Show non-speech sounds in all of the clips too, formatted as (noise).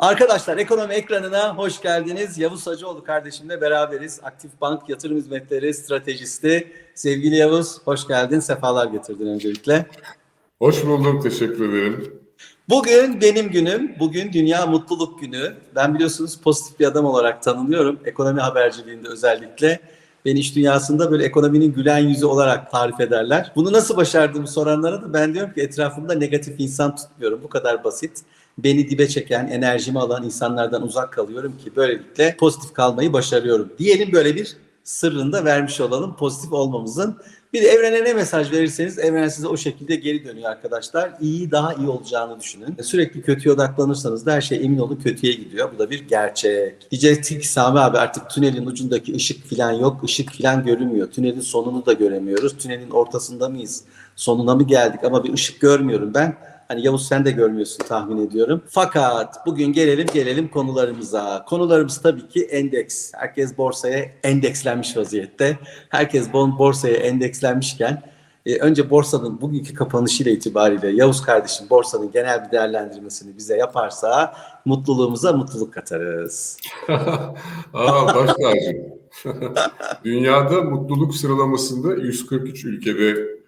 Arkadaşlar ekonomi ekranına hoş geldiniz. Yavuz Hacıoğlu kardeşimle beraberiz. Aktif Bank Yatırım Hizmetleri Stratejisti. Sevgili Yavuz hoş geldin. Sefalar getirdin öncelikle. Hoş bulduk, teşekkür ederim. Bugün benim günüm. Bugün Dünya Mutluluk Günü. Ben biliyorsunuz pozitif bir adam olarak tanınıyorum. Ekonomi haberciliğinde özellikle. Beni iş dünyasında böyle ekonominin gülen yüzü olarak tarif ederler. Bunu nasıl başardığımı soranlara da ben diyorum ki etrafımda negatif insan tutmuyorum. Bu kadar basit. Beni dibe çeken, enerjimi alan insanlardan uzak kalıyorum ki böylelikle pozitif kalmayı başarıyorum. Diyelim böyle bir sırrını da vermiş olalım pozitif olmamızın. Bir de evrene ne mesaj verirseniz evren size o şekilde geri dönüyor arkadaşlar. İyi daha iyi olacağını düşünün. Sürekli kötüye odaklanırsanız da her şey emin olun kötüye gidiyor. Bu da bir gerçek. Diyecektik Sami abi artık tünelin ucundaki ışık falan yok. Işık falan görünmüyor. Tünelin sonunu da göremiyoruz. Tünelin ortasında mıyız? Sonuna mı geldik? Ama bir ışık görmüyorum ben. Hani Yavuz sen de görmüyorsun tahmin ediyorum. Fakat bugün gelelim gelelim konularımıza. Konularımız tabii ki endeks. Herkes borsaya endekslenmiş vaziyette. Herkes borsaya endekslenmişken e, önce borsanın bugünkü kapanışıyla itibariyle Yavuz kardeşim borsanın genel bir değerlendirmesini bize yaparsa mutluluğumuza mutluluk katarız. (laughs) Aa, baş. (laughs) Dünyada mutluluk sıralamasında 143 ülkede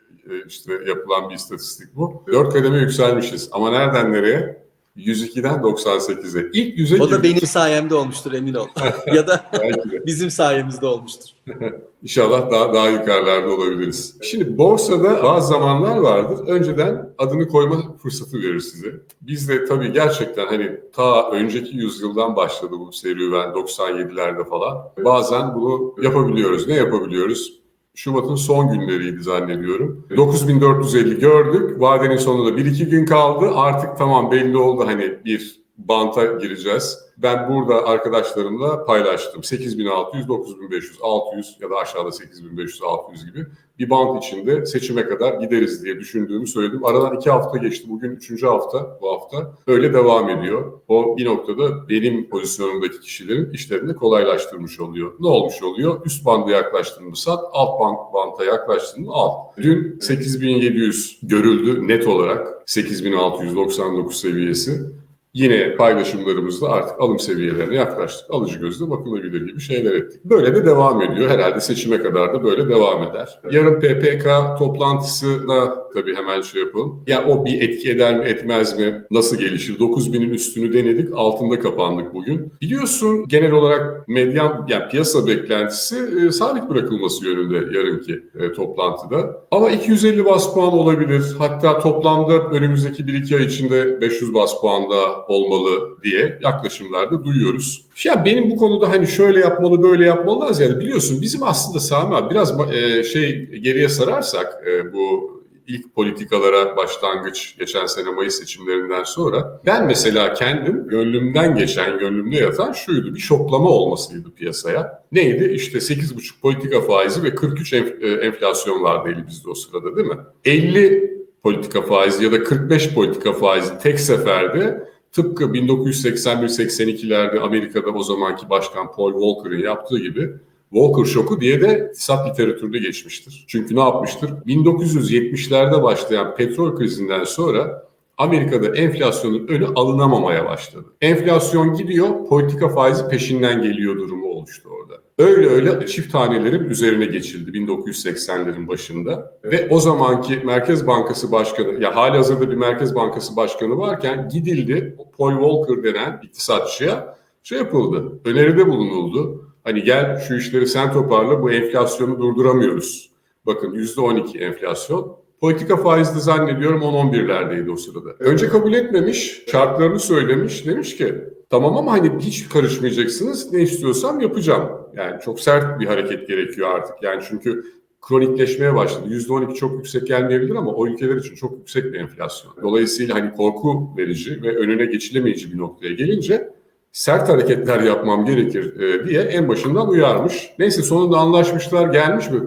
işte yapılan bir istatistik bu. 4 kademe yükselmişiz ama nereden nereye? 102'den 98'e. İlk yüze O da benim sayemde olmuştur emin ol. (laughs) ya da (laughs) bizim sayemizde olmuştur. (laughs) İnşallah daha daha yukarılarda olabiliriz. Şimdi borsada bazı zamanlar vardır. Önceden adını koyma fırsatı verir size. Biz de tabii gerçekten hani ta önceki yüzyıldan başladı bu serüven 97'lerde falan. Bazen bunu yapabiliyoruz. Ne yapabiliyoruz? Şubat'ın son günleriydi zannediyorum. 9450 gördük. Vadenin sonunda 1-2 gün kaldı. Artık tamam belli oldu hani bir banta gireceğiz. Ben burada arkadaşlarımla paylaştım. 8600, 9500, 600 ya da aşağıda 8500, 600 gibi bir bant içinde seçime kadar gideriz diye düşündüğümü söyledim. Aradan iki hafta geçti. Bugün üçüncü hafta bu hafta. Öyle devam ediyor. O bir noktada benim pozisyonumdaki kişilerin işlerini kolaylaştırmış oluyor. Ne olmuş oluyor? Üst bandı yaklaştın sat, alt band, banta yaklaştın mı al. Dün 8700 görüldü net olarak. 8699 seviyesi. Yine paylaşımlarımızda artık alım seviyelerine yaklaştık. Alıcı gözle bakılabilir gibi şeyler ettik. Böyle de devam ediyor. Herhalde seçime kadar da böyle devam eder. Yarın PPK toplantısına tabii hemen şey yapalım. Ya o bir etki eder mi etmez mi? Nasıl gelişir? 9000'in üstünü denedik. Altında kapandık bugün. Biliyorsun genel olarak medyan yani piyasa beklentisi e, sabit bırakılması yönünde yarınki e, toplantıda. Ama 250 bas puan olabilir. Hatta toplamda önümüzdeki 1-2 ay içinde 500 bas puan daha olmalı diye yaklaşımlarda duyuyoruz. Ya benim bu konuda hani şöyle yapmalı böyle yapmalı ziyade biliyorsun bizim aslında Sami abi biraz e, şey geriye sararsak e, bu ilk politikalara başlangıç geçen sene Mayıs seçimlerinden sonra ben mesela kendim gönlümden geçen, gönlümde yatan şuydu. Bir şoklama olmasıydı piyasaya. Neydi? İşte 8,5 politika faizi ve 43 enf- e, enflasyon vardı elimizde o sırada değil mi? 50 politika faizi ya da 45 politika faizi tek seferde tıpkı 1981-82'lerde Amerika'da o zamanki başkan Paul Volcker'ın yaptığı gibi Walker şoku diye de iktisat literatüründe geçmiştir. Çünkü ne yapmıştır? 1970'lerde başlayan petrol krizinden sonra Amerika'da enflasyonun önü alınamamaya başladı. Enflasyon gidiyor, politika faizi peşinden geliyor durumu oluştu orada. Öyle öyle çift tanelerin üzerine geçildi 1980'lerin başında. Ve o zamanki Merkez Bankası Başkanı, ya hali hazırda bir Merkez Bankası Başkanı varken gidildi Paul Volcker denen iktisatçıya şey yapıldı, öneride bulunuldu. Hani gel şu işleri sen toparla bu enflasyonu durduramıyoruz. Bakın %12 enflasyon. Politika faizi de zannediyorum 10-11'lerdeydi o sırada. Önce kabul etmemiş, şartlarını söylemiş. Demiş ki tamam ama hani hiç karışmayacaksınız. Ne istiyorsam yapacağım. Yani çok sert bir hareket gerekiyor artık. Yani çünkü kronikleşmeye başladı. %12 çok yüksek gelmeyebilir ama o ülkeler için çok yüksek bir enflasyon. Dolayısıyla hani korku verici ve önüne geçilemeyici bir noktaya gelince sert hareketler yapmam gerekir e, diye en başından uyarmış. Neyse sonunda anlaşmışlar gelmiş mi?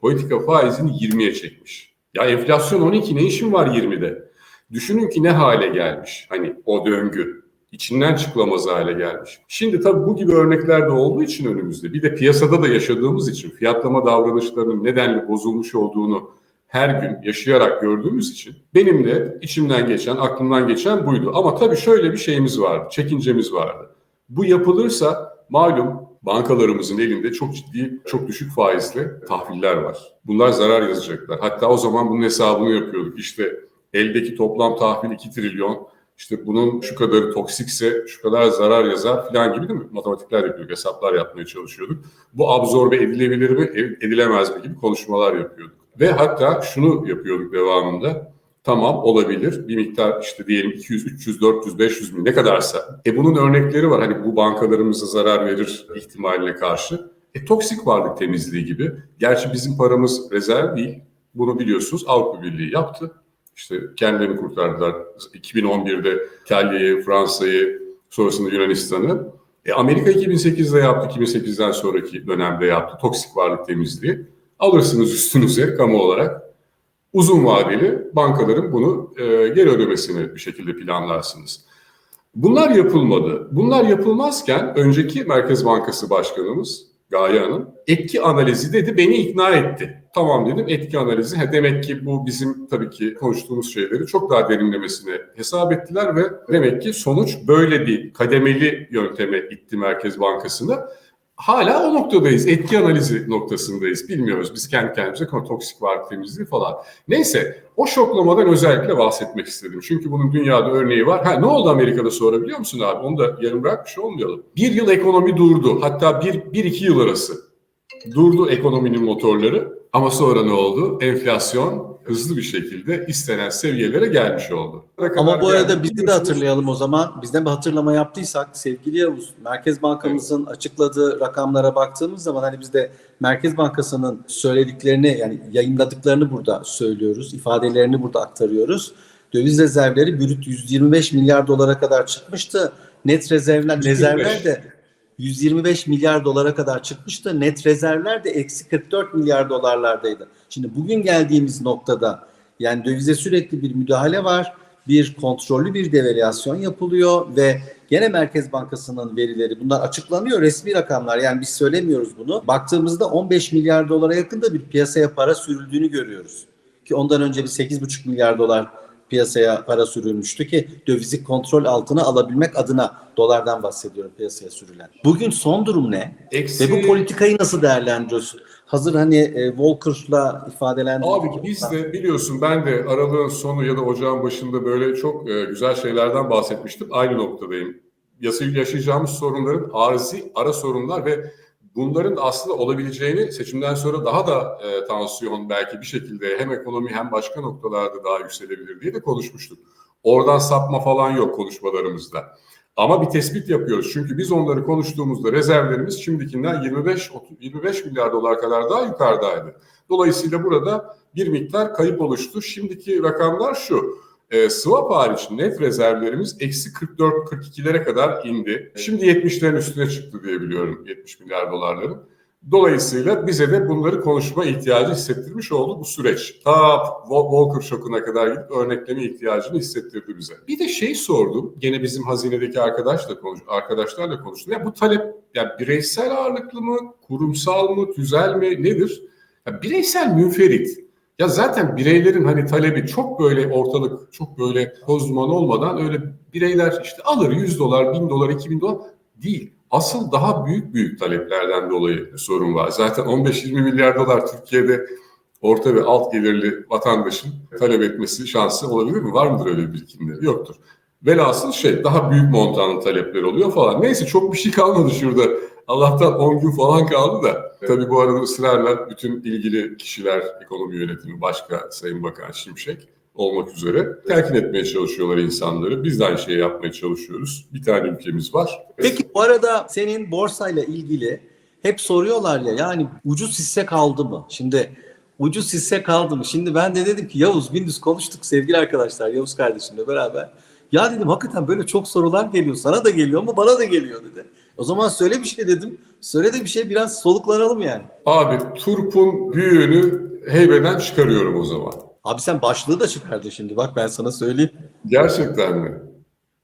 Politika faizini 20'ye çekmiş. Ya enflasyon 12 ne işin var 20'de? Düşünün ki ne hale gelmiş hani o döngü. içinden çıkılamaz hale gelmiş. Şimdi tabii bu gibi örnekler de olduğu için önümüzde bir de piyasada da yaşadığımız için fiyatlama davranışlarının nedenle bozulmuş olduğunu her gün yaşayarak gördüğümüz için benim de içimden geçen, aklımdan geçen buydu. Ama tabii şöyle bir şeyimiz vardı, çekincemiz vardı. Bu yapılırsa malum bankalarımızın elinde çok ciddi, çok düşük faizli tahviller var. Bunlar zarar yazacaklar. Hatta o zaman bunun hesabını yapıyorduk. İşte eldeki toplam tahvil 2 trilyon, işte bunun şu kadarı toksikse şu kadar zarar yazar falan gibi değil mi? Matematikler yapıyorduk, hesaplar yapmaya çalışıyorduk. Bu absorbe edilebilir mi, edilemez mi gibi konuşmalar yapıyorduk. Ve hatta şunu yapıyorduk devamında. Tamam olabilir. Bir miktar işte diyelim 200, 300, 400, 500 bin ne kadarsa. E bunun örnekleri var. Hani bu bankalarımıza zarar verir ihtimaline karşı. E toksik varlık temizliği gibi. Gerçi bizim paramız rezerv değil. Bunu biliyorsunuz Avrupa Birliği yaptı. İşte kendilerini kurtardılar. 2011'de İtalya'yı, Fransa'yı, sonrasında Yunanistan'ı. E Amerika 2008'de yaptı, 2008'den sonraki dönemde yaptı toksik varlık temizliği. Alırsınız üstünüze kamu olarak. Uzun vadeli bankaların bunu e, geri ödemesini bir şekilde planlarsınız. Bunlar yapılmadı. Bunlar yapılmazken önceki Merkez Bankası Başkanımız Gaye Hanım etki analizi dedi beni ikna etti. Tamam dedim etki analizi. He, demek ki bu bizim tabii ki konuştuğumuz şeyleri çok daha derinlemesine hesap ettiler ve demek ki sonuç böyle bir kademeli yönteme itti Merkez Bankası'nı. Hala o noktadayız. Etki analizi noktasındayız. Bilmiyoruz biz kendi kendimize toksik varlık temizliği falan. Neyse o şoklamadan özellikle bahsetmek istedim. Çünkü bunun dünyada örneği var. Ha ne oldu Amerika'da sonra biliyor musun abi? Onu da yarım bırakmış olmayalım. Bir yıl ekonomi durdu. Hatta bir, bir iki yıl arası. Durdu ekonominin motorları. Ama sonra ne oldu? Enflasyon hızlı bir şekilde istenen seviyelere gelmiş oldu. Ama bu arada bizi de hatırlayalım o zaman. Bizden bir hatırlama yaptıysak sevgili Yavuz, Merkez Bankamızın açıkladığı rakamlara baktığımız zaman hani biz de Merkez Bankası'nın söylediklerini yani yayınladıklarını burada söylüyoruz, ifadelerini burada aktarıyoruz. Döviz rezervleri brüt 125 milyar dolara kadar çıkmıştı. Net rezervler, 125. rezervler de 125 milyar dolara kadar çıkmıştı. Net rezervler de eksi 44 milyar dolarlardaydı. Şimdi bugün geldiğimiz noktada yani dövize sürekli bir müdahale var. Bir kontrollü bir devalüasyon yapılıyor ve gene Merkez Bankası'nın verileri bunlar açıklanıyor resmi rakamlar yani biz söylemiyoruz bunu. Baktığımızda 15 milyar dolara yakında bir piyasaya para sürüldüğünü görüyoruz. Ki ondan önce bir 8,5 milyar dolar piyasaya para sürülmüştü ki dövizi kontrol altına alabilmek adına dolardan bahsediyorum piyasaya sürülen. Bugün son durum ne? Eksi... Ve bu politikayı nasıl değerlendiriyorsun? Hazır hani e, Walker'la ifadelendirdik. Abi biz de biliyorsun ben de aralığın sonu ya da ocağın başında böyle çok e, güzel şeylerden bahsetmiştim. Aynı noktadayım. Yasa- Yaşayacağımız sorunların arzi ara sorunlar ve bunların da aslında olabileceğini seçimden sonra daha da e, tansiyon belki bir şekilde hem ekonomi hem başka noktalarda daha yükselebilir diye de konuşmuştuk. Oradan sapma falan yok konuşmalarımızda. Ama bir tespit yapıyoruz. Çünkü biz onları konuştuğumuzda rezervlerimiz şimdikinden 25 30, 25 milyar dolar kadar daha yukarıdaydı. Dolayısıyla burada bir miktar kayıp oluştu. Şimdiki rakamlar şu. E, swap hariç net rezervlerimiz eksi 44-42'lere kadar indi. Şimdi 70'lerin üstüne çıktı diye biliyorum 70 milyar dolarların. Dolayısıyla bize de bunları konuşma ihtiyacı hissettirmiş oldu bu süreç. Ta Walker şokuna kadar gidip örnekleme ihtiyacını hissettirdi bize. Bir de şey sordum. Gene bizim hazinedeki arkadaşla konuş, arkadaşlarla konuştum. Ya bu talep yani bireysel ağırlıklı mı, kurumsal mı, tüzel mi nedir? Ya bireysel münferit. Ya zaten bireylerin hani talebi çok böyle ortalık çok böyle kozman olmadan öyle bireyler işte alır 100 dolar, 1000 dolar, 2000 dolar değil. Asıl daha büyük büyük taleplerden dolayı sorun var. Zaten 15-20 milyar dolar Türkiye'de orta ve alt gelirli vatandaşın talep etmesi şansı olabilir mi? Var mıdır öyle bir birikimleri? Yoktur. Velhasıl şey daha büyük montanlı talepler oluyor falan. Neyse çok bir şey kalmadı şurada. Allah'tan 10 gün falan kaldı da. Tabii bu arada ısrarla bütün ilgili kişiler, ekonomi yönetimi, başka Sayın Bakan Şimşek olmak üzere telkin etmeye çalışıyorlar insanları. Biz de aynı şeyi yapmaya çalışıyoruz. Bir tane ülkemiz var. Peki bu arada senin borsayla ilgili hep soruyorlar ya yani ucuz hisse kaldı mı? Şimdi ucuz hisse kaldı mı? Şimdi ben de dedim ki Yavuz gündüz konuştuk sevgili arkadaşlar Yavuz kardeşimle beraber. Ya dedim hakikaten böyle çok sorular geliyor. Sana da geliyor mu bana da geliyor dedi. O zaman söyle bir şey dedim. Söyle de bir şey biraz soluklanalım yani. Abi turpun büyüğünü heybeden çıkarıyorum o zaman. Abi sen başlığı da çıkardın şimdi bak ben sana söyleyeyim. Gerçekten mi?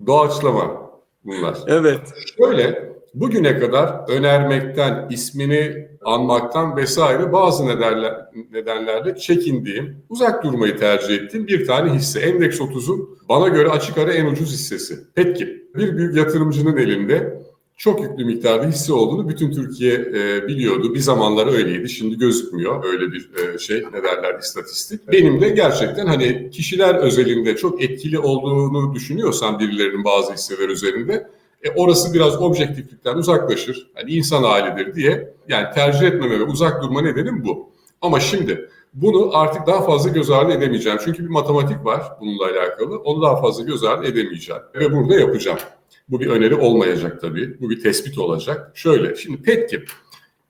Doğaçlama bunlar. Evet. Şöyle bugüne kadar önermekten, ismini anmaktan vesaire bazı nedenler, nedenlerle çekindiğim, uzak durmayı tercih ettiğim bir tane hisse. Endeks 30'un bana göre açık ara en ucuz hissesi. Petkim. Bir büyük yatırımcının elinde çok yüklü miktarda hisse olduğunu bütün Türkiye e, biliyordu. Bir zamanlar öyleydi. Şimdi gözükmüyor öyle bir e, şey ne derler istatistik. Benim de gerçekten hani kişiler özelinde çok etkili olduğunu düşünüyorsam birilerinin bazı hisseler üzerinde e, orası biraz objektiflikten uzaklaşır. Hani insan halidir diye yani tercih etmeme ve uzak durma nedenim bu. Ama şimdi bunu artık daha fazla göz ardı edemeyeceğim. Çünkü bir matematik var bununla alakalı. Onu daha fazla göz ardı edemeyeceğim. Ve burada yapacağım. Bu bir öneri olmayacak tabii. Bu bir tespit olacak. Şöyle, şimdi Petkim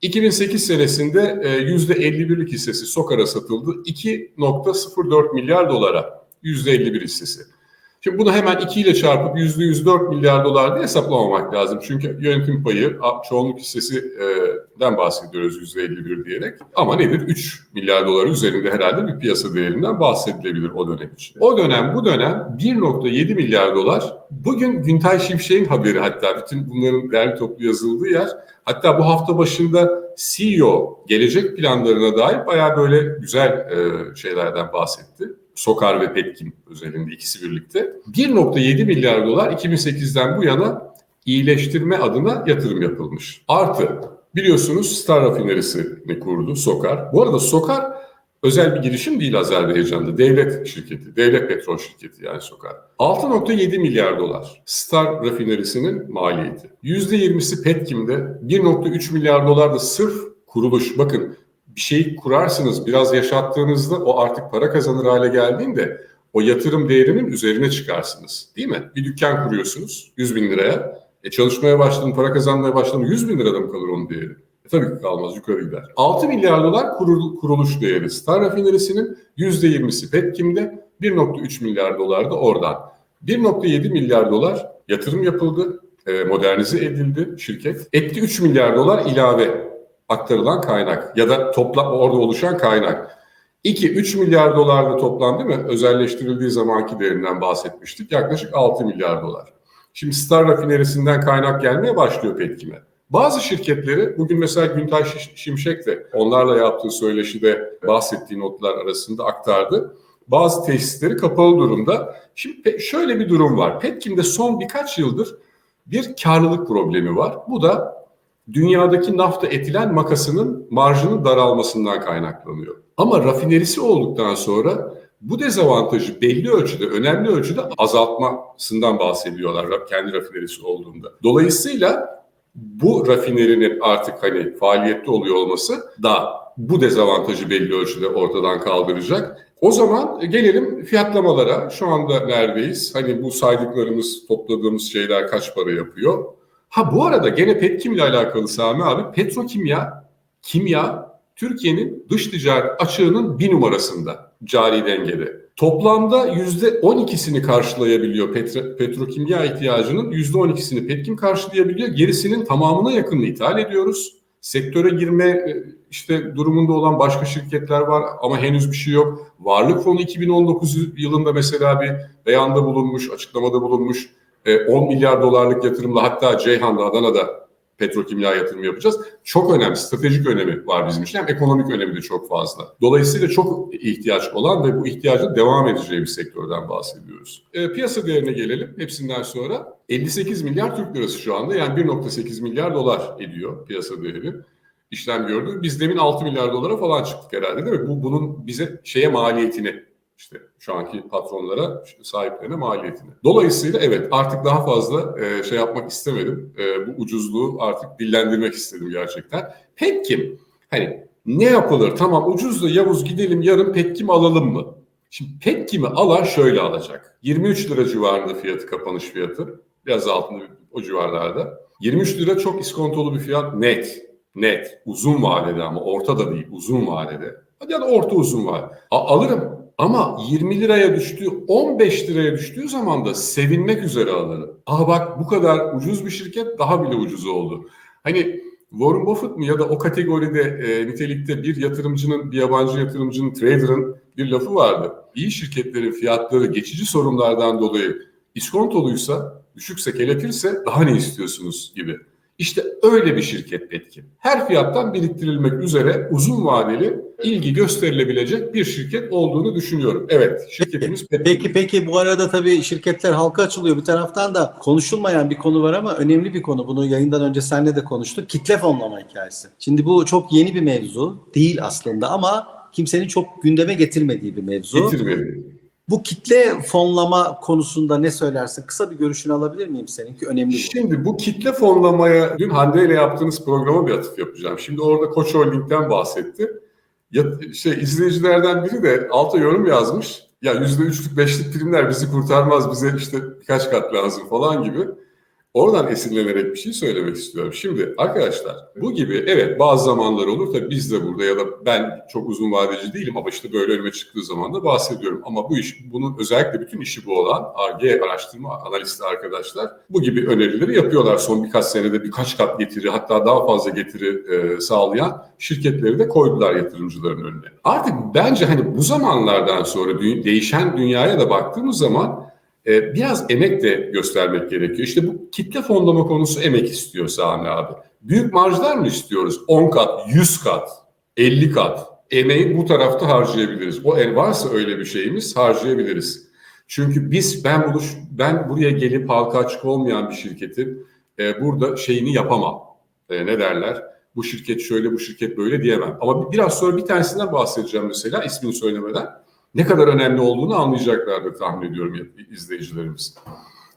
2008 senesinde %51'lik hissesi Sokar'a satıldı. 2.04 milyar dolara %51 hissesi. Şimdi bunu hemen 2 ile çarpıp %104 milyar dolar diye hesaplamamak lazım. Çünkü yönetim payı çoğunluk hissesinden bahsediyoruz %51 diyerek. Ama nedir? 3 milyar dolar üzerinde herhalde bir piyasa değerinden bahsedilebilir o dönem için. O dönem bu dönem 1.7 milyar dolar. Bugün Güntay Şimşek'in haberi hatta bütün bunların değerli toplu yazıldığı yer. Hatta bu hafta başında CEO gelecek planlarına dair bayağı böyle güzel şeylerden bahsetti. Sokar ve Petkim özelinde ikisi birlikte. 1.7 milyar dolar 2008'den bu yana iyileştirme adına yatırım yapılmış. Artı biliyorsunuz Star Rafinerisi'ni kurdu Sokar. Bu arada Sokar özel bir girişim değil Azerbaycan'da. Devlet şirketi, devlet petrol şirketi yani Sokar. 6.7 milyar dolar Star Rafinerisi'nin maliyeti. %20'si Petkim'de, 1.3 milyar dolar da sırf kuruluş. Bakın bir şeyi kurarsınız, biraz yaşattığınızda o artık para kazanır hale geldiğinde o yatırım değerinin üzerine çıkarsınız. Değil mi? Bir dükkan kuruyorsunuz 100 bin liraya. E çalışmaya başladın, para kazanmaya başladın 100 bin lirada mı kalır onun değeri? E tabii ki kalmaz, yukarı gider. 6 milyar dolar kuruluş değeri Star Rafinerisi'nin %20'si Petkim'de, 1.3 milyar dolar da oradan. 1.7 milyar dolar yatırım yapıldı, modernize edildi şirket. Etti 3 milyar dolar ilave aktarılan kaynak ya da toplam orada oluşan kaynak. 2-3 milyar dolar da toplam değil mi? Özelleştirildiği zamanki değerinden bahsetmiştik. Yaklaşık 6 milyar dolar. Şimdi Star rafinerisinden kaynak gelmeye başlıyor Petkim'e. Bazı şirketleri bugün mesela Güntay Şimşek de onlarla yaptığı söyleşide bahsettiği notlar arasında aktardı. Bazı tesisleri kapalı durumda. Şimdi şöyle bir durum var. Petkim'de son birkaç yıldır bir karlılık problemi var. Bu da dünyadaki nafta etilen makasının marjının daralmasından kaynaklanıyor. Ama rafinerisi olduktan sonra bu dezavantajı belli ölçüde, önemli ölçüde azaltmasından bahsediyorlar kendi rafinerisi olduğunda. Dolayısıyla bu rafinerinin artık hani faaliyette oluyor olması da bu dezavantajı belli ölçüde ortadan kaldıracak. O zaman gelelim fiyatlamalara. Şu anda neredeyiz? Hani bu saydıklarımız, topladığımız şeyler kaç para yapıyor? Ha bu arada gene Petkim ile alakalı Sami abi petrokimya, kimya Türkiye'nin dış ticaret açığının bir numarasında cari dengede. Toplamda yüzde 12'sini karşılayabiliyor petro, petrokimya ihtiyacının yüzde 12'sini Petkim karşılayabiliyor. Gerisinin tamamına yakınını ithal ediyoruz. Sektöre girme işte durumunda olan başka şirketler var ama henüz bir şey yok. Varlık Fonu 2019 yılında mesela bir beyanda bulunmuş, açıklamada bulunmuş. 10 milyar dolarlık yatırımla hatta Ceyhan'da, Adana'da petrokimya yatırım yapacağız. Çok önemli, stratejik önemi var bizim için. Hem ekonomik önemi de çok fazla. Dolayısıyla çok ihtiyaç olan ve bu ihtiyacın devam edeceği bir sektörden bahsediyoruz. E, piyasa değerine gelelim. Hepsinden sonra 58 milyar Türk lirası şu anda. Yani 1.8 milyar dolar ediyor piyasa değeri işlem gördü. Biz demin 6 milyar dolara falan çıktık herhalde değil mi? Bu bunun bize şeye maliyetini işte şu anki patronlara, sahiplerine maliyetini. Dolayısıyla evet artık daha fazla e, şey yapmak istemedim. E, bu ucuzluğu artık dillendirmek istedim gerçekten. Petkim hani ne yapılır? Tamam ucuz da Yavuz gidelim yarın Petkim alalım mı? Şimdi Petkim'i alan şöyle alacak. 23 lira civarında fiyatı, kapanış fiyatı. Biraz altında o civarlarda. 23 lira çok iskontolu bir fiyat net. Net. Uzun vadede ama orta da değil. Uzun vadede. Hadi yani orta uzun vade. A- alırım. Ama 20 liraya düştüğü, 15 liraya düştüğü zaman da sevinmek üzere alırım. Aa bak bu kadar ucuz bir şirket daha bile ucuz oldu. Hani Warren Buffett mı ya da o kategoride e, nitelikte bir yatırımcının, bir yabancı yatırımcının, trader'ın bir lafı vardı. İyi şirketlerin fiyatları geçici sorunlardan dolayı iskontoluysa, düşükse, kelepirse daha ne istiyorsunuz gibi. İşte öyle bir şirket Betkin. Her fiyattan biriktirilmek üzere uzun vadeli ilgi gösterilebilecek bir şirket olduğunu düşünüyorum. Evet, şirketimiz Petkim. Peki peki bu arada tabii şirketler halka açılıyor. Bir taraftan da konuşulmayan bir konu var ama önemli bir konu. Bunu yayından önce seninle de konuştuk. Kitle fonlama hikayesi. Şimdi bu çok yeni bir mevzu değil aslında ama kimsenin çok gündeme getirmediği bir mevzu. Getirmedi. Bu kitle fonlama konusunda ne söylersin? Kısa bir görüşünü alabilir miyim seninki? Önemli. Şimdi bu kitle fonlamaya dün Hande ile yaptığınız programa bir atıf yapacağım. Şimdi orada Koç Holding'den bahsetti. Ya, şey izleyicilerden biri de alta yorum yazmış. Ya yüzde üçlük beşlik primler bizi kurtarmaz bize işte birkaç kat lazım falan gibi. Oradan esinlenerek bir şey söylemek istiyorum. Şimdi arkadaşlar bu gibi evet bazı zamanlar olur tabii biz de burada ya da ben çok uzun vadeci değilim ama işte böyle önüme çıktığı zaman da bahsediyorum. Ama bu iş bunun özellikle bütün işi bu olan ARGE araştırma analisti arkadaşlar bu gibi önerileri yapıyorlar. Son birkaç senede birkaç kat getiri hatta daha fazla getiri e, sağlayan şirketleri de koydular yatırımcıların önüne. Artık bence hani bu zamanlardan sonra değişen dünyaya da baktığımız zaman e, biraz emek de göstermek gerekiyor. İşte bu kitle fonlama konusu emek istiyor Sami abi. Büyük marjlar mı istiyoruz? 10 kat, 100 kat, 50 kat. Emeği bu tarafta harcayabiliriz. O el varsa öyle bir şeyimiz harcayabiliriz. Çünkü biz ben bunu ben buraya gelip halka açık olmayan bir şirketin e, burada şeyini yapamam. E, ne derler? Bu şirket şöyle, bu şirket böyle diyemem. Ama biraz sonra bir tanesinden bahsedeceğim mesela ismini söylemeden ne kadar önemli olduğunu anlayacaklardır tahmin ediyorum izleyicilerimiz.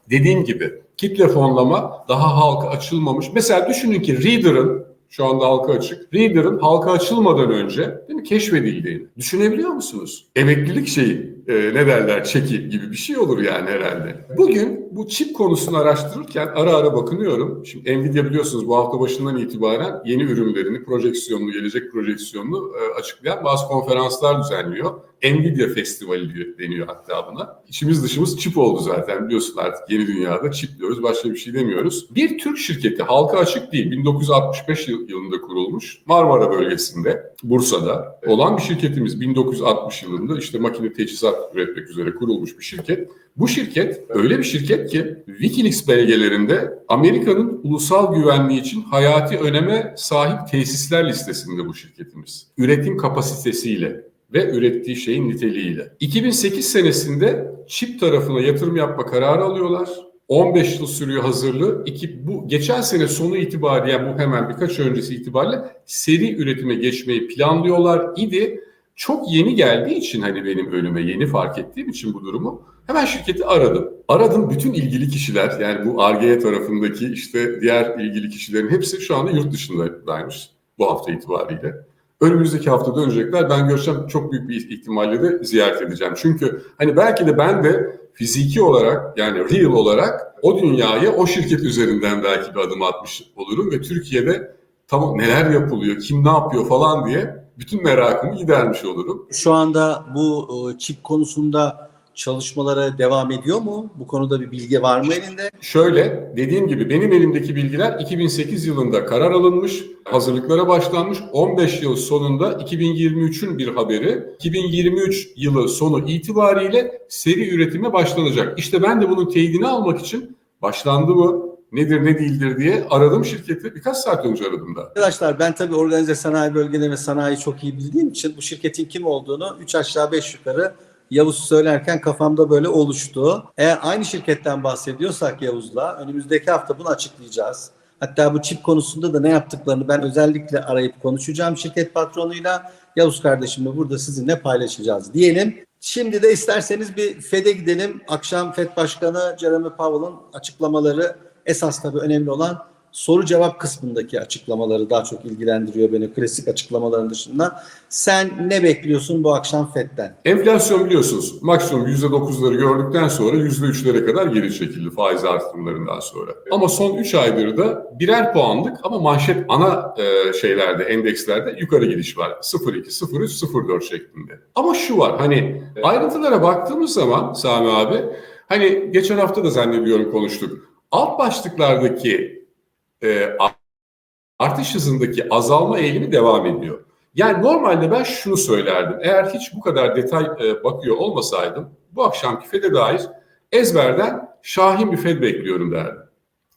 Dediğim gibi kitle fonlama daha halka açılmamış. Mesela düşünün ki Reader'ın şu anda halka açık. Reader'ın halka açılmadan önce değil mi, keşfedildiğini düşünebiliyor musunuz? Emeklilik şeyi e, ne derler çeki gibi bir şey olur yani herhalde. Bugün bu çip konusunu araştırırken ara ara bakınıyorum. Şimdi Nvidia biliyorsunuz bu hafta başından itibaren yeni ürünlerini, projeksiyonlu, gelecek projeksiyonlu e, açıklayan bazı konferanslar düzenliyor. Nvidia Festivali diyor, deniyor hatta buna. İçimiz dışımız çip oldu zaten biliyorsun artık yeni dünyada çip diyoruz başka bir şey demiyoruz. Bir Türk şirketi halka açık değil 1965 yıl- yılında kurulmuş Marmara bölgesinde Bursa'da olan bir şirketimiz 1960 yılında işte makine teçhizat üretmek üzere kurulmuş bir şirket. Bu şirket öyle bir şirket ki Wikileaks belgelerinde Amerika'nın ulusal güvenliği için hayati öneme sahip tesisler listesinde bu şirketimiz. Üretim kapasitesiyle ve ürettiği şeyin niteliğiyle. 2008 senesinde çip tarafına yatırım yapma kararı alıyorlar. 15 yıl sürüyor hazırlığı. İki, bu geçen sene sonu itibariyle yani bu hemen birkaç öncesi itibariyle seri üretime geçmeyi planlıyorlar idi. Çok yeni geldiği için hani benim önüme yeni fark ettiğim için bu durumu hemen şirketi aradım. Aradım bütün ilgili kişiler yani bu ARGE tarafındaki işte diğer ilgili kişilerin hepsi şu anda yurt dışındaymış bu hafta itibariyle. Önümüzdeki hafta dönecekler. Ben görüşeceğim çok büyük bir ihtimalle de ziyaret edeceğim. Çünkü hani belki de ben de fiziki olarak yani real olarak o dünyaya o şirket üzerinden belki bir adım atmış olurum ve Türkiye'de tam neler yapılıyor, kim ne yapıyor falan diye bütün merakımı gidermiş olurum. Şu anda bu e, çip konusunda çalışmalara devam ediyor mu? Bu konuda bir bilgi var mı elinde? Şöyle dediğim gibi benim elimdeki bilgiler 2008 yılında karar alınmış, hazırlıklara başlanmış. 15 yıl sonunda 2023'ün bir haberi. 2023 yılı sonu itibariyle seri üretime başlanacak. İşte ben de bunun teyidini almak için başlandı mı, nedir ne değildir diye aradım şirketi. Birkaç saat önce aradım da. Arkadaşlar ben tabii organize sanayi bölgeleri ve sanayi çok iyi bildiğim için bu şirketin kim olduğunu 3 aşağı 5 yukarı Yavuz söylerken kafamda böyle oluştu. Eğer aynı şirketten bahsediyorsak Yavuz'la önümüzdeki hafta bunu açıklayacağız. Hatta bu çip konusunda da ne yaptıklarını ben özellikle arayıp konuşacağım şirket patronuyla. Yavuz kardeşimle burada sizinle paylaşacağız diyelim. Şimdi de isterseniz bir FED'e gidelim. Akşam FED Başkanı Jeremy Powell'ın açıklamaları esas tabii önemli olan soru cevap kısmındaki açıklamaları daha çok ilgilendiriyor beni klasik açıklamaların dışında. Sen ne bekliyorsun bu akşam FED'den? Enflasyon biliyorsunuz maksimum %9'ları gördükten sonra %3'lere kadar geri çekildi faiz artırımlarından sonra. Ama son 3 aydır da birer puanlık ama manşet ana e, şeylerde, endekslerde yukarı gidiş var. 0.2, 0.3, 0.4 şeklinde. Ama şu var hani ayrıntılara baktığımız zaman Sami abi hani geçen hafta da zannediyorum konuştuk. Alt başlıklardaki e, artış hızındaki azalma eğilimi devam ediyor. Yani normalde ben şunu söylerdim. Eğer hiç bu kadar detay e, bakıyor olmasaydım bu akşamki FED'e dair ezberden şahin bir FED bekliyorum derdim.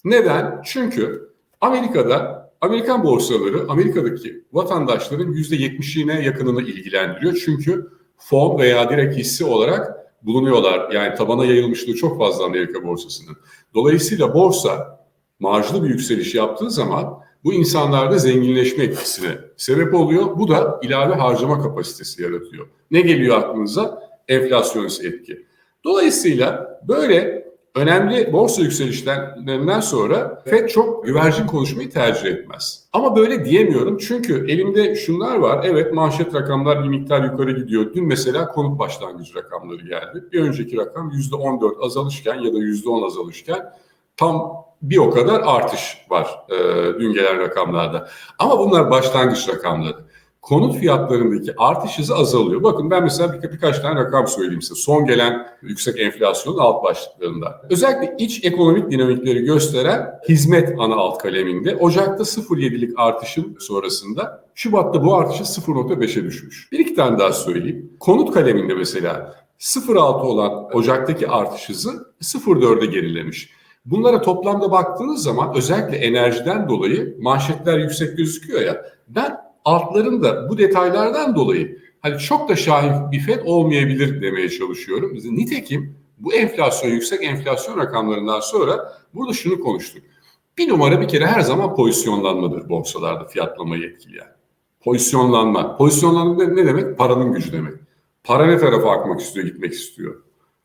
Neden? Çünkü Amerika'da Amerikan borsaları Amerika'daki vatandaşların %70'ine yakınını ilgilendiriyor. Çünkü fon veya direkt hisse olarak bulunuyorlar. Yani tabana yayılmışlığı çok fazla Amerika borsasının. Dolayısıyla borsa marjlı bir yükseliş yaptığı zaman bu insanlarda zenginleşme etkisine sebep oluyor. Bu da ilave harcama kapasitesi yaratıyor. Ne geliyor aklınıza? Enflasyonist etki. Dolayısıyla böyle önemli borsa yükselişlerinden sonra FED çok güvercin konuşmayı tercih etmez. Ama böyle diyemiyorum çünkü elimde şunlar var. Evet manşet rakamlar bir miktar yukarı gidiyor. Dün mesela konut başlangıcı rakamları geldi. Bir önceki rakam %14 azalışken ya da %10 azalışken tam bir o kadar artış var e, dün gelen rakamlarda. Ama bunlar başlangıç rakamları. Konut fiyatlarındaki artış hızı azalıyor. Bakın ben mesela bir, birkaç tane rakam söyleyeyim size. Son gelen yüksek enflasyonun alt başlıklarında. Özellikle iç ekonomik dinamikleri gösteren hizmet ana alt kaleminde Ocak'ta 0.7'lik artışın sonrasında Şubat'ta bu artışı 0.5'e düşmüş. Bir iki tane daha söyleyeyim. Konut kaleminde mesela 0.6 olan Ocak'taki artış hızı 0.4'e gerilemiş. Bunlara toplamda baktığınız zaman özellikle enerjiden dolayı manşetler yüksek gözüküyor ya. Ben altların da bu detaylardan dolayı hani çok da şahin bir FED olmayabilir demeye çalışıyorum. Nitekim bu enflasyon, yüksek enflasyon rakamlarından sonra burada şunu konuştuk. Bir numara bir kere her zaman pozisyonlanmadır borsalarda fiyatlamayı etkileyen. Pozisyonlanma. Pozisyonlanma ne demek? Paranın gücü demek. Para ne tarafa akmak istiyor, gitmek istiyor.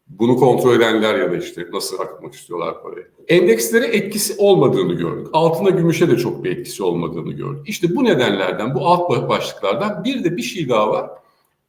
Bunu kontrol edenler ya da işte nasıl akıtmak istiyorlar parayı. Endekslere etkisi olmadığını gördük. Altına gümüşe de çok bir etkisi olmadığını gördük. İşte bu nedenlerden, bu alt başlıklardan bir de bir şey daha var.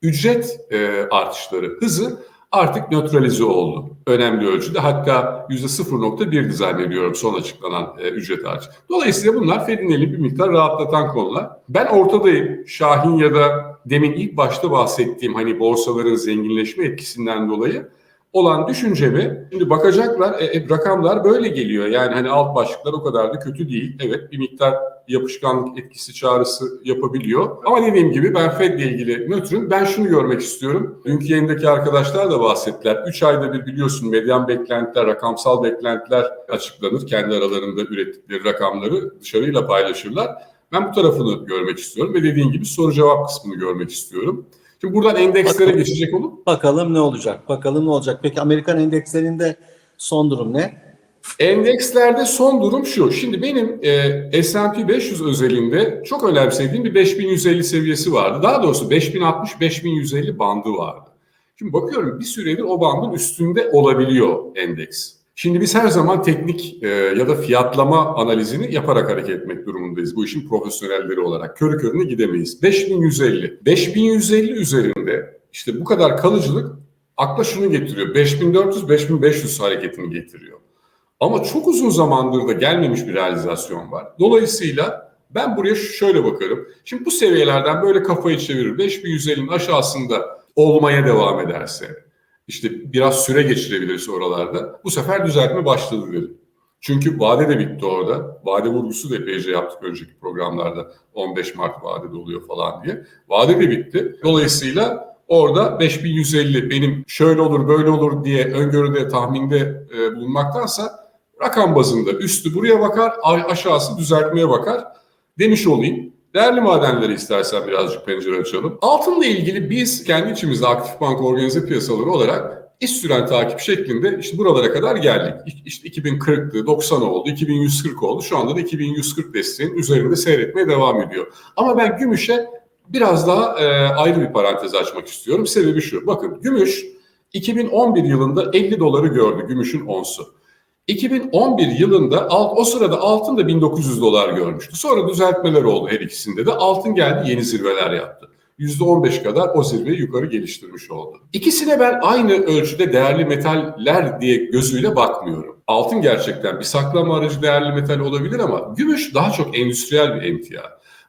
Ücret e, artışları hızı artık nötralize oldu. Önemli ölçüde hatta %0.1'di zannediyorum son açıklanan e, ücret artışı. Dolayısıyla bunlar Fed'in elini bir miktar rahatlatan konular. Ben ortadayım. Şahin ya da demin ilk başta bahsettiğim hani borsaların zenginleşme etkisinden dolayı olan düşüncemi şimdi bakacaklar e, e, rakamlar böyle geliyor. Yani hani alt başlıklar o kadar da kötü değil. Evet bir miktar yapışkanlık etkisi çağrısı yapabiliyor. Ama dediğim gibi ben Fed ile ilgili nötrüm. Ben şunu görmek istiyorum. Dünkü yayındaki arkadaşlar da bahsettiler. 3 ayda bir biliyorsun medyan beklentiler, rakamsal beklentiler açıklanır. Kendi aralarında ürettikleri rakamları dışarıyla paylaşırlar. Ben bu tarafını görmek istiyorum ve dediğin gibi soru cevap kısmını görmek istiyorum. Şimdi buradan endekslere Bakalım. geçecek olup Bakalım ne olacak? Bakalım ne olacak? Peki Amerikan endekslerinde son durum ne? Endekslerde son durum şu. Şimdi benim e, S&P 500 özelinde çok önemsediğim bir 5150 seviyesi vardı. Daha doğrusu 5060-5150 bandı vardı. Şimdi bakıyorum bir süredir o bandın üstünde olabiliyor endeks. Şimdi biz her zaman teknik e, ya da fiyatlama analizini yaparak hareket etmek durumundayız. Bu işin profesyonelleri olarak. Körü körüne gidemeyiz. 5150. 5150 üzerinde işte bu kadar kalıcılık akla şunu getiriyor. 5400-5500 hareketini getiriyor. Ama çok uzun zamandır da gelmemiş bir realizasyon var. Dolayısıyla ben buraya şöyle bakarım. Şimdi bu seviyelerden böyle kafayı çevirir. 5150'nin aşağısında olmaya devam ederse, işte biraz süre geçirebilirse oralarda bu sefer düzeltme başladı derim. Çünkü vade de bitti orada. Vade vurgusu da epeyce yaptık önceki programlarda. 15 Mart vadede oluyor falan diye. Vade de bitti. Dolayısıyla orada 5150 benim şöyle olur böyle olur diye öngörüde tahminde e, bulunmaktansa rakam bazında üstü buraya bakar aşağısı düzeltmeye bakar demiş olayım. Değerli madenleri istersen birazcık pencere açalım. Altınla ilgili biz kendi içimizde aktif banka organize piyasaları olarak iş süren takip şeklinde işte buralara kadar geldik. İşte 2040'tı, 90 oldu, 2140 oldu. Şu anda da 2140 desteğin üzerinde seyretmeye devam ediyor. Ama ben gümüşe biraz daha e, ayrı bir parantez açmak istiyorum. Sebebi şu. Bakın gümüş 2011 yılında 50 doları gördü gümüşün onsu. 2011 yılında alt, o sırada altın da 1900 dolar görmüştü. Sonra düzeltmeler oldu her ikisinde de. Altın geldi yeni zirveler yaptı. %15 kadar o zirveyi yukarı geliştirmiş oldu. İkisine ben aynı ölçüde değerli metaller diye gözüyle bakmıyorum. Altın gerçekten bir saklama aracı değerli metal olabilir ama gümüş daha çok endüstriyel bir emtia.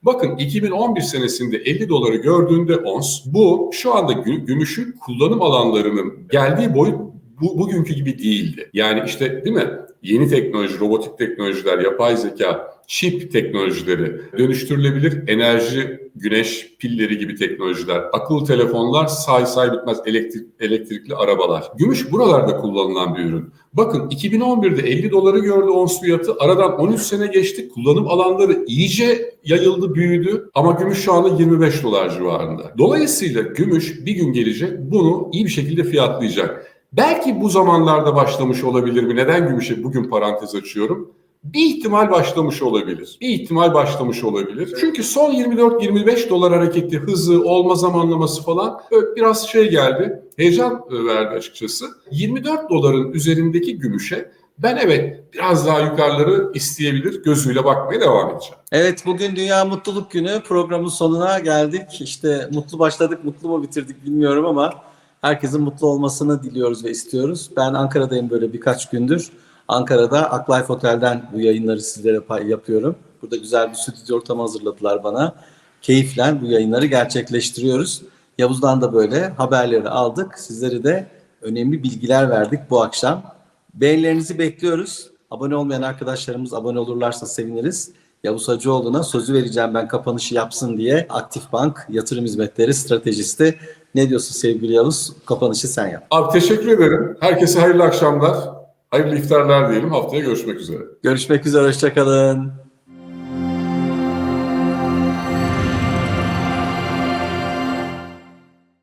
Bakın 2011 senesinde 50 doları gördüğünde ons bu şu anda gümüşün kullanım alanlarının geldiği boyut bu bugünkü gibi değildi. Yani işte değil mi? Yeni teknoloji, robotik teknolojiler, yapay zeka, çip teknolojileri, dönüştürülebilir enerji, güneş pilleri gibi teknolojiler, akıllı telefonlar, say say bitmez elektrik, elektrikli arabalar. Gümüş buralarda kullanılan bir ürün. Bakın 2011'de 50 doları gördü ons fiyatı. Aradan 13 sene geçti. Kullanım alanları iyice yayıldı, büyüdü. Ama gümüş şu anda 25 dolar civarında. Dolayısıyla gümüş bir gün gelecek bunu iyi bir şekilde fiyatlayacak. Belki bu zamanlarda başlamış olabilir mi? Neden gümüşe bugün parantez açıyorum? Bir ihtimal başlamış olabilir. Bir ihtimal başlamış olabilir. Çünkü son 24-25 dolar hareketi, hızı, olma zamanlaması falan biraz şey geldi. Heyecan verdi açıkçası. 24 doların üzerindeki gümüşe ben evet biraz daha yukarıları isteyebilir gözüyle bakmaya devam edeceğim. Evet bugün Dünya Mutluluk Günü programın sonuna geldik. İşte mutlu başladık, mutlu mu bitirdik bilmiyorum ama herkesin mutlu olmasını diliyoruz ve istiyoruz. Ben Ankara'dayım böyle birkaç gündür. Ankara'da Aklife Otel'den bu yayınları sizlere yapıyorum. Burada güzel bir stüdyo ortamı hazırladılar bana. Keyifle bu yayınları gerçekleştiriyoruz. Yavuz'dan da böyle haberleri aldık. Sizlere de önemli bilgiler verdik bu akşam. Beğenilerinizi bekliyoruz. Abone olmayan arkadaşlarımız abone olurlarsa seviniriz. Yavuz Hacıoğlu'na sözü vereceğim ben kapanışı yapsın diye Aktif Bank Yatırım Hizmetleri Stratejisti. Ne diyorsun sevgili Yavuz? Kapanışı sen yap. Abi teşekkür ederim. Herkese hayırlı akşamlar. Hayırlı iftarlar diyelim. Haftaya görüşmek üzere. Görüşmek üzere, hoşçakalın.